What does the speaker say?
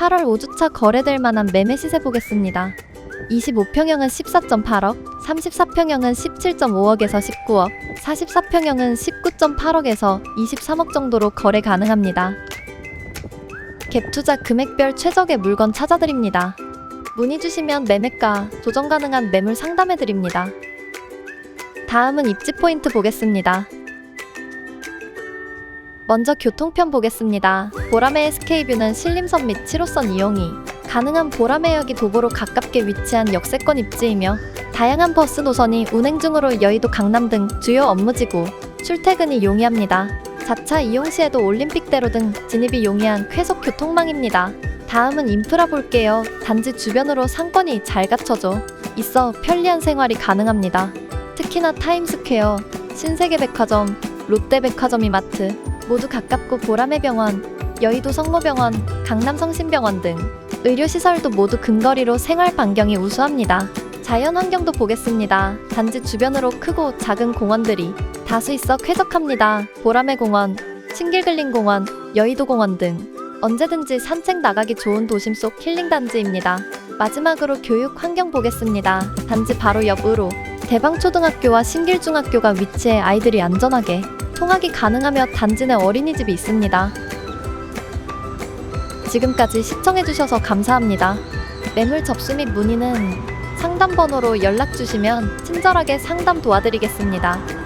8월 5주차 거래될 만한 매매 시세 보겠습니다. 25평형은 14.8억, 34평형은 17.5억에서 19억, 44평형은 19.8억에서 23억 정도로 거래 가능합니다. 갭 투자 금액별 최적의 물건 찾아드립니다. 문의 주시면 매매가, 조정 가능한 매물 상담해 드립니다. 다음은 입지 포인트 보겠습니다. 먼저 교통편 보겠습니다. 보라매 SK뷰는 신림선 및 7호선 이용이 가능한 보라매역이 도보로 가깝게 위치한 역세권 입지이며 다양한 버스 노선이 운행 중으로 여의도 강남 등 주요 업무지구 출퇴근이 용이합니다. 자차 이용 시에도 올림픽대로 등 진입이 용이한 쾌속 교통망입니다. 다음은 인프라 볼게요. 단지 주변으로 상권이 잘 갖춰져 있어 편리한 생활이 가능합니다. 특히나 타임스퀘어, 신세계백화점, 롯데백화점 이마트 모두 가깝고 보라매 병원, 여의도 성모병원, 강남 성심병원 등 의료시설도 모두 근거리로 생활 반경이 우수합니다. 자연 환경도 보겠습니다. 단지 주변으로 크고 작은 공원들이 다수 있어 쾌적합니다. 보라매 공원, 신길글린 공원, 여의도 공원 등 언제든지 산책 나가기 좋은 도심 속 힐링 단지입니다. 마지막으로 교육 환경 보겠습니다. 단지 바로 옆으로 대방초등학교와 신길중학교가 위치해 아이들이 안전하게 통학이 가능하며 단지 내 어린이집이 있습니다. 지금까지 시청해주셔서 감사합니다. 매물 접수 및 문의는 상담 번호로 연락 주시면 친절하게 상담 도와드리겠습니다.